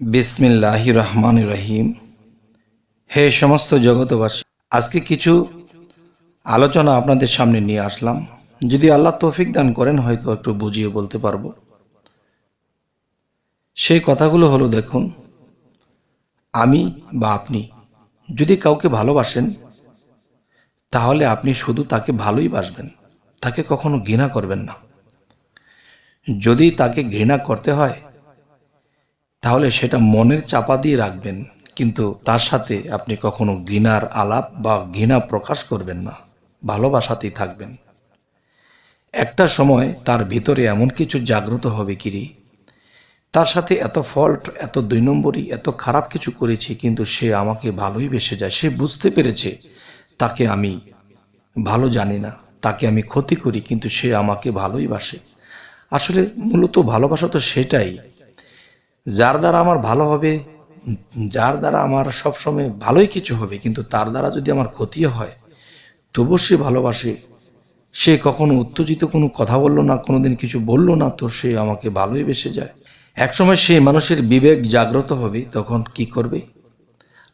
বিসমিল্লাহ রহমান রহিম। হে সমস্ত জগতবাসী আজকে কিছু আলোচনা আপনাদের সামনে নিয়ে আসলাম। যদি আল্লাহ তৌফিক দান করেন, হয়তো একটু বুঝিয়ে বলতে পারব। সেই কথাগুলো হলো, দেখুন, আমি বা আপনি যদি কাউকে ভালোবাসেন, তাহলে আপনি শুধু তাকে ভালোই বাসবেন, তাকে কখনো ঘৃণা করবেন না। যদি তাকে ঘৃণা করতে হয় তাহলে সেটা মনের চাপা দিয়ে রাখবেন, কিন্তু তার সাথে আপনি কখনো ঘৃণার আলাপ বা ঘৃণা প্রকাশ করবেন না, ভালোবাসাতেই থাকবেন। একটা সময় তার ভিতরে এমন কিছু জাগ্রত হবে কিরি, তার সাথে এত ফল্ট এত দুই নম্বরই, এত খারাপ কিছু করেছি, কিন্তু সে আমাকে ভালোই বেসে যায়, সে বুঝতে পেরেছে, তাকে আমি ভালো জানি না, তাকে আমি ক্ষতি করি, কিন্তু সে আমাকে ভালোই বাসে। আসলে মূলত ভালোবাসা তো সেটাই যার দ্বারা আমার ভালো হবে, যার দ্বারা আমার সবসময় ভালোই কিছু হবে, কিন্তু তার দ্বারা যদি আমার ক্ষতিও হয় তবু সে ভালোবাসে। সে কখনো উত্তেজিত কোনো কথা বলল না, কোনোদিন কিছু বলল না, তো সে আমাকে ভালোই বেসে যায়। একসময় সেই মানুষের বিবেক জাগ্রত হবে, তখন কি করবে?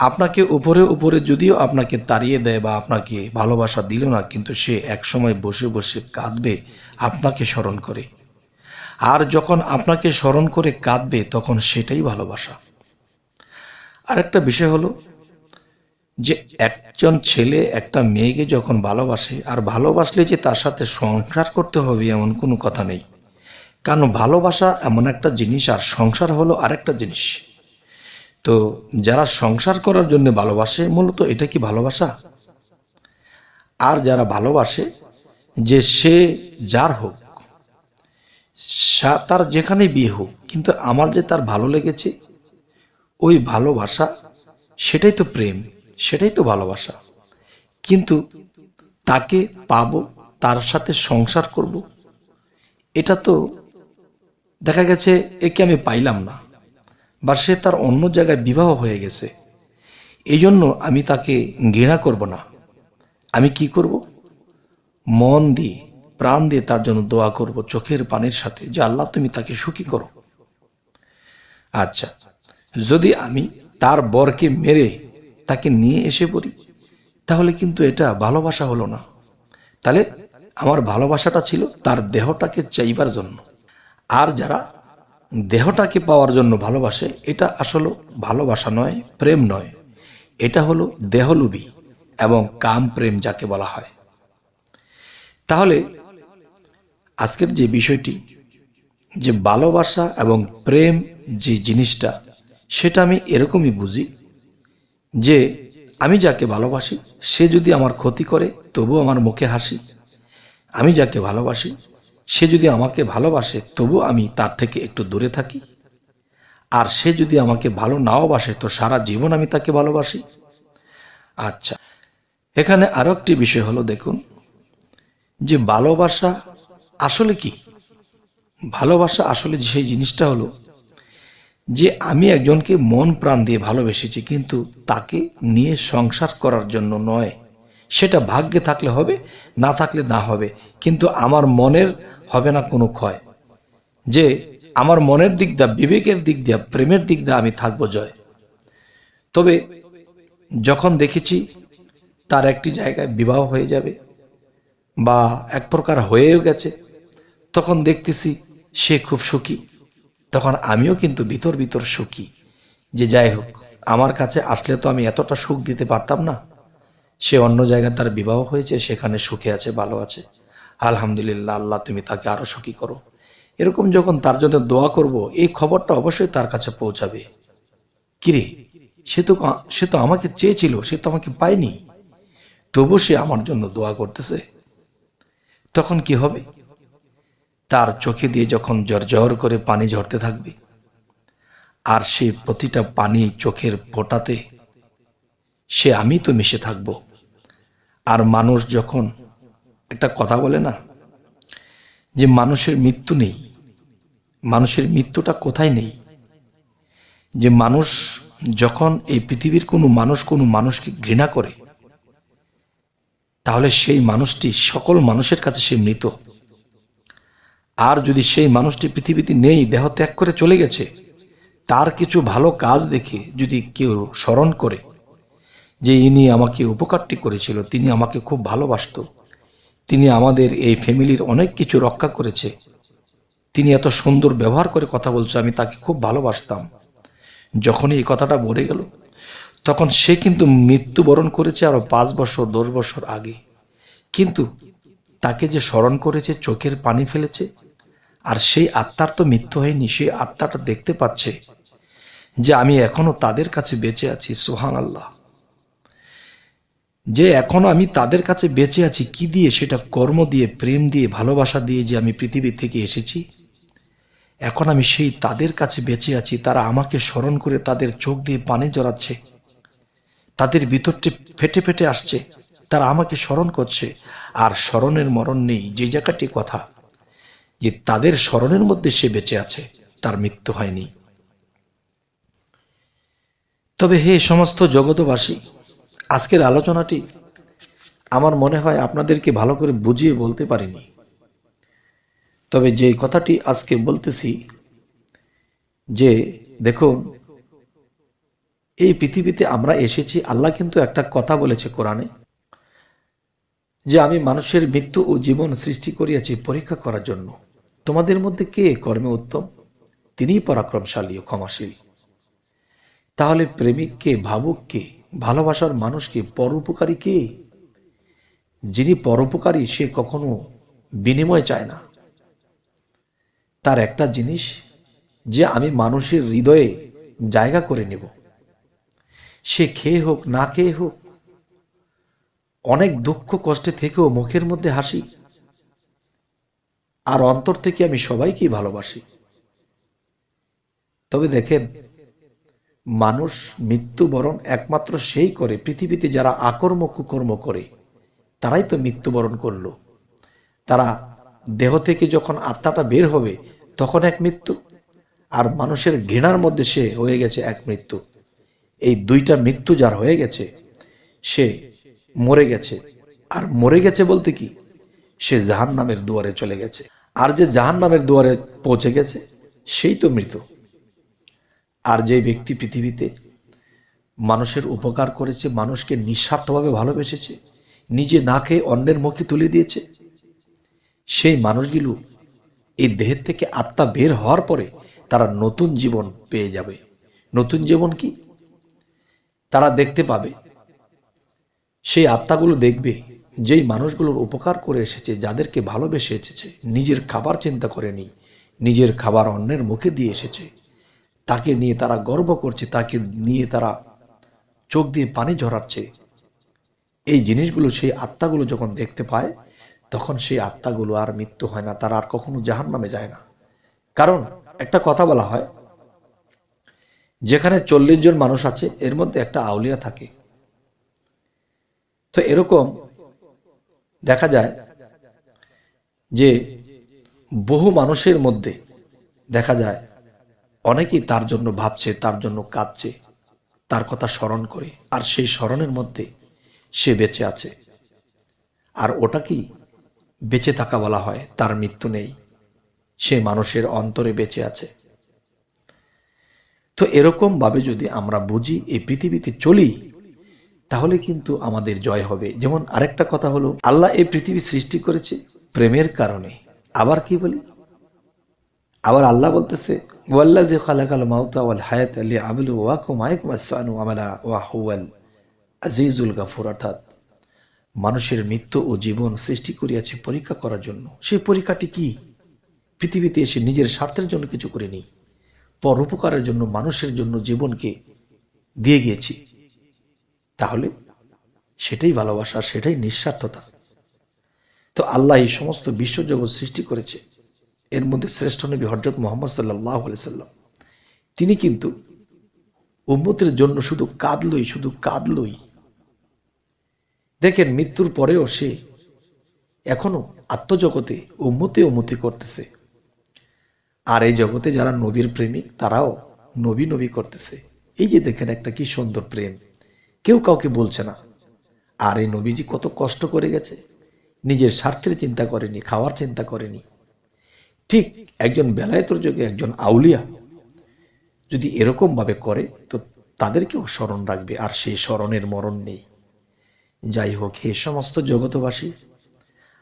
আপনাকে উপরে উপরে যদিও আপনাকে তাড়িয়ে দেয় বা আপনাকে ভালোবাসা দিল না, কিন্তু সে একসময় বসে বসে কাঁদবে, আপনাকে স্মরণ করে। আর যখন আপনাকে স্মরণ করে কাঁদবে, তখন সেটাই ভালোবাসা। আরেকটা বিষয় হলো যে, একজন ছেলে একটা মেয়েকে যখন ভালোবাসে, আর ভালোবাসলে যে তার সাথে সংসার করতে হবে এমন কোনো কথা নেই। কারণ ভালোবাসা এমন একটা জিনিস, আর সংসার হলো আরেকটা জিনিস। তো যারা সংসার করার জন্য ভালোবাসে, মূলত এটা কি ভালোবাসা? আর যারা ভালোবাসে যে সে যার হোক তার যেখানে বিয়ে হোক, কিন্তু আমার যে তার ভালো লেগেছে, ওই ভালোবাসা, সেটাই তো প্রেম, সেটাই তো ভালোবাসা। কিন্তু তাকে পাবো, তার সাথে সংসার করব, এটা তো দেখা গেছে একে আমি পাইলাম না, বা সে তার অন্য জায়গায় বিবাহ হয়ে গেছে। এই জন্য আমি তাকে ঘৃণা করব না। আমি কি করব? মন দিয়ে প্রাণ দিয়ে তার জন্য দোয়া করব চোখের পানির সাথে, যে আল্লাহ তুমি তাকে সুখী করো। আচ্ছা যদি আমি তার বরকে মেরে তাকে নিয়ে এসে পড়ি, তাহলে কিন্তু এটা ভালোবাসা হলো না। তাহলে আমার ভালোবাসাটা ছিল তার দেহটাকে চাইবার জন্য। আর যারা দেহটাকে পাওয়ার জন্য ভালোবাসে, এটা আসলে ভালোবাসা নয়, প্রেম নয়। এটা হলো দেহলুবি এবং কাম প্রেম যাকে বলা হয়। তাহলে আজকের যে বিষয়টি, যে ভালোবাসা এবং প্রেম যে জিনিসটা, সেটা আমি এরকমই বুঝি যে আমি যাকে ভালোবাসি, সে যদি আমার ক্ষতি করে তবু আমার মুখে হাসি। আমি যাকে ভালোবাসি, সে যদি আমাকে ভালোবাসে তবু আমি তার থেকে একটু দূরে থাকি। আর সে যদি আমাকে ভালো নাও বাসে, তো সারা জীবন আমি তাকে ভালোবাসি। আচ্ছা এখানে আরও একটি বিষয় হলো, দেখুন, যে ভালোবাসা আসলে কি? ভালোবাসা আসলে সেই জিনিসটা হলো যে আমি একজনকে মন প্রাণ দিয়ে ভালোবেসেছি, কিন্তু তাকে নিয়ে সংসার করার জন্য নয়। সেটা ভাগ্যে থাকলে হবে, না থাকলে না হবে। কিন্তু আমার মনের হবে না কোনো ক্ষয়। যে আমার মনের দিক দিয়া, বিবেকের দিক দিয়ে, প্রেমের দিক দিয়ে আমি থাকব জয়। তবে যখন দেখেছি তার একটি জায়গায় বিবাহ হয়ে যাবে বা এক প্রকার হয়েও গেছে তখন দেখতেছি সে খুব সুখী। তখন আমিও কিন্তু ভিতর ভিতর সুখী যে যাই হোক, আমার কাছে আসলে তো আমি এতটা সুখ দিতে পারতাম না। সে অন্য জায়গায় তার বিবাহ হয়েছে, সেখানে সুখে আছে, ভালো আছে। আলহামদুলিল্লাহ, আল্লাহ তুমি তাকে আরও সুখী করো। এরকম যখন তার জন্য দোয়া করব, এই খবরটা অবশ্যই তার কাছে পৌঁছাবে। কিরে, সে তো সে তো আমাকে চেয়েছিল, সে তো আমাকে পায়নি। তবু সে আমার জন্য দোয়া করতেছে। তখন কি হবে? তার চোখে দিয়ে যখন জ্বর করে পানি ঝরতে থাকবে, আর সেই প্রতিটা পানি চোখের ফোটাতে, সে আমি তো মিশে থাকব। আর মানুষ যখন, একটা কথা বলে না, যে মানুষের মৃত্যু নেই, মানুষের মৃত্যুটা কোথায় নেই? যে মানুষ যখন এই পৃথিবীর কোনো মানুষ কোনো মানুষকে ঘৃণা করে, তাহলে সেই মানুষটি সকল মানুষের কাছে সে মৃত। আর যদি সেই মানুষটি পৃথিবীতে নেই, দেহ ত্যাগ করে চলে গেছে, তার কিছু ভালো কাজ দেখে যদি কেউ স্মরণ করে যে ইনি আমাকে উপকারটি করেছিল, তিনি আমাকে খুব ভালোবাসত, তিনি আমাদের এই ফ্যামিলির অনেক কিছু রক্ষা করেছে, তিনি এত সুন্দর ব্যবহার করে কথা বলছে, আমি তাকে খুব ভালোবাসতাম। যখনই এই কথাটা বলে গেল, তখন সে কিন্তু মৃত্যুবরণ করেছে আরও পাঁচ বছর, দশ বছর আগে। কিন্তু তাকে যে স্মরণ করেছে, চোখের পানি ফেলেছে, আর সেই আত্মার তো মৃত্যু হয়নি, সেই আত্মাটা দেখতে পাচ্ছে যে আমি এখনও তাদের কাছে বেঁচে আছি সোহান আল্লাহ যে এখনও আমি তাদের কাছে বেঁচে আছি, কি দিয়ে সেটা কর্ম দিয়ে, প্রেম দিয়ে, ভালোবাসা দিয়ে যে আমি পৃথিবী থেকে এসেছি? এখন আমি সেই তাদের কাছে বেঁচে আছি, তারা আমাকে স্মরণ করে তাদের চোখ দিয়ে পানি জড়াচ্ছে, তাদের ভিতরটি ফেটে ফেটে আসছে। তারা আমাকে স্মরণ করছে। আর স্মরণের মরণ নেই, যে জায়গাটি কথা, যে তাদের স্মরণের মধ্যে সে বেঁচে আছে, তার মৃত্যু হয়নি। তবে হে সমস্ত জগতবাসী আজকের আলোচনাটি আমার মনে হয় আপনাদেরকে ভালো করে বুঝিয়ে বলতে পারিনি। তবে যে কথাটি আজকে বলতেছি, যে দেখুন, এই পৃথিবীতে আমরা এসেছি, আল্লাহ কিন্তু একটা কথা বলেছে কোরআনে যে আমি মানুষের মৃত্যু ও জীবন সৃষ্টি করিয়াছি পরীক্ষা করার জন্য। তোমাদের মধ্যে কে কর্মে উত্তম? তিনিই পরাক্রমশালী ও ক্ষমাশীল। তাহলে প্রেমিক কে, ভাবুক কে, ভালোবাসার মানুষকে পরোপকারী কে? যিনি পরোপকারী, সে কখনো বিনিময় চায় না। তার একটা জিনিস, যে আমি মানুষের হৃদয়ে জায়গা করে নেব। সে খেয়ে হোক, না খেয়ে হোক অনেক দুঃখ কষ্টে থেকেও মুখের মধ্যে হাসি। আর অন্তর থেকে আমি সবাইকেই ভালোবাসি। তবে দেখেন, মানুষ মৃত্যুবরণ একমাত্র সেই করে, পৃথিবীতে যারা আকর্ম কুকর্ম করে, তারাই তো মৃত্যুবরণ করল। তারা দেহ থেকে যখন আত্মাটা বের হবে, তখন এক মৃত্যু, আর মানুষের ঘৃণার মধ্যে সে হয়ে গেছে এক মৃত্যু। এই দুইটা মৃত্যু যার হয়ে গেছে, সে মরে গেছে। আর মরে গেছে বলতে কি? সে জাহান নামের দুয়ারে চলে গেছে। আর যে জাহান নামের দুয়ারে পৌঁছে গেছে, সেই তো মৃত। আর যে ব্যক্তি পৃথিবীতে মানুষের উপকার করেছে, মানুষকে নিঃস্বার্থভাবে ভালোবেসেছে, নিজে না খেয়ে অন্যের মুখে তুলে দিয়েছে, সেই মানুষগুলো এই দেহের থেকে আত্মা বের হওয়ার পরে তারা নতুন জীবন পেয়ে যাবে। নতুন জীবন কি? তারা দেখতে পাবে সেই আত্মাগুলো দেখবে, যেই মানুষগুলোর উপকার করে এসেছে, যাদেরকে ভালোবেসে এসেছে, নিজের খাবার চিন্তা করেনি, নিজের খাবার অন্যের মুখে দিয়ে এসেছে। তাকে নিয়ে তারা গর্ব করছে, তাকে নিয়ে তারা চোখ দিয়ে পানি ঝরাচ্ছে। এই জিনিসগুলো সেই আত্মাগুলো যখন দেখতে পায়, তখন সেই আত্মাগুলো আর মৃত্যু হয় না, তারা আর কখনো জাহান নামে যায় না। কারণ একটা কথা বলা হয়, যেখানে চল্লিশ জন মানুষ আছে, এর মধ্যে একটা আউলিয়া থাকে। তো এরকম দেখা যায় যে বহু মানুষের মধ্যে দেখা যায় অনেকেই তার জন্য ভাবছে, তার জন্য কাঁদছে, তার কথা স্মরণ করে, আর সেই স্মরণের মধ্যে সে বেঁচে আছে। আর ওটা কি বেঁচে থাকা বলা হয়? তার মৃত্যু নেই। সে মানুষের অন্তরে বেঁচে আছে। তো এরকম ভাবে যদি আমরা বুঝি, এই পৃথিবীতে চলি তাহলে কিন্তু আমাদের জয় হবে। যেমন আরেকটা কথা হলো, আল্লাহ এই পৃথিবী সৃষ্টি করেছে প্রেমের কারণে। আবার কি বলি? আবার আল্লাহ বলতেছে ওয়াল্লা যে খালাকাল মাউতা ওয়াল হায়াত আলী আবুল ওয়াকুম আমালা ওয়া হুয়াল আজিজুল গাফুর। অর্থাৎ মানুষের মৃত্যু ও জীবন সৃষ্টি করিয়াছে পরীক্ষা করার জন্য। সেই পরীক্ষাটি কি? পৃথিবীতে এসে নিজের স্বার্থের জন্য কিছু করিনি পরোপকারের জন্য মানুষের জন্য জীবনকে দিয়ে গিয়েছি। তাহলে সেটাই ভালোবাসা সেটাই নিঃস্বার্থতা। তো আল্লাহ এই সমস্ত বিশ্বজগৎ সৃষ্টি করেছে। এর মধ্যে শ্রেষ্ঠ নবী হরজত মোহাম্মদ সাল্লাহ সাল্লাম। তিনি কিন্তু উম্মতের জন্য শুধু কাঁদলই শুধু কাঁদলই। দেখেন মৃত্যুর পরেও সে এখনও আত্মজগতে উম্মতে উন্মতি করতেছে। আর এই জগতে যারা নবীর প্রেমিক, তারাও নবী নবী করতেছে। এই যে দেখেন একটা কি সুন্দর প্রেম। কেউ কাউকে বলছে না। আর এই নবীজি কত কষ্ট করে গেছে। নিজের স্বার্থের চিন্তা করেনি, খাওয়ার চিন্তা করেনি। ঠিক একজন বেলায়েতর যোগে একজন আউলিয়া যদি এরকমভাবে করে, তো তাদেরকেও স্মরণ রাখবে, আর সেই স্মরণের মরণ নেই। যাই হোক, হে সমস্ত জগতবাসী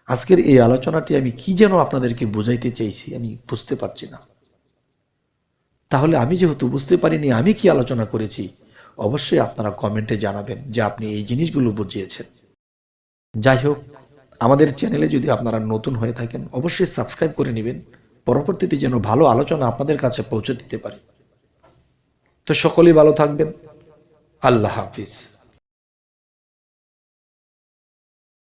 আজকের এই আলোচনাটি আমি কি যেন আপনাদেরকে বোঝাইতে চাইছি, আমি বুঝতে পারছি না। তাহলে আমি যেহেতু বুঝতে পারিনি, আমি কি আলোচনা করেছি? অবশ্যই আপনারা কমেন্টে জানাবেন যে আপনি এই জিনিসগুলো বুঝিয়েছেন। যাই হোক আমাদের চ্যানেলে যদি আপনারা নতুন হয়ে থাকেন, অবশ্যই সাবস্ক্রাইব করে নেবেন। পরবর্তীতে যেন ভালো আলোচনা আপনাদের কাছে পৌঁছে দিতে পারি। তো সকলেই ভালো থাকবেন। আল্লাহ হাফিজ।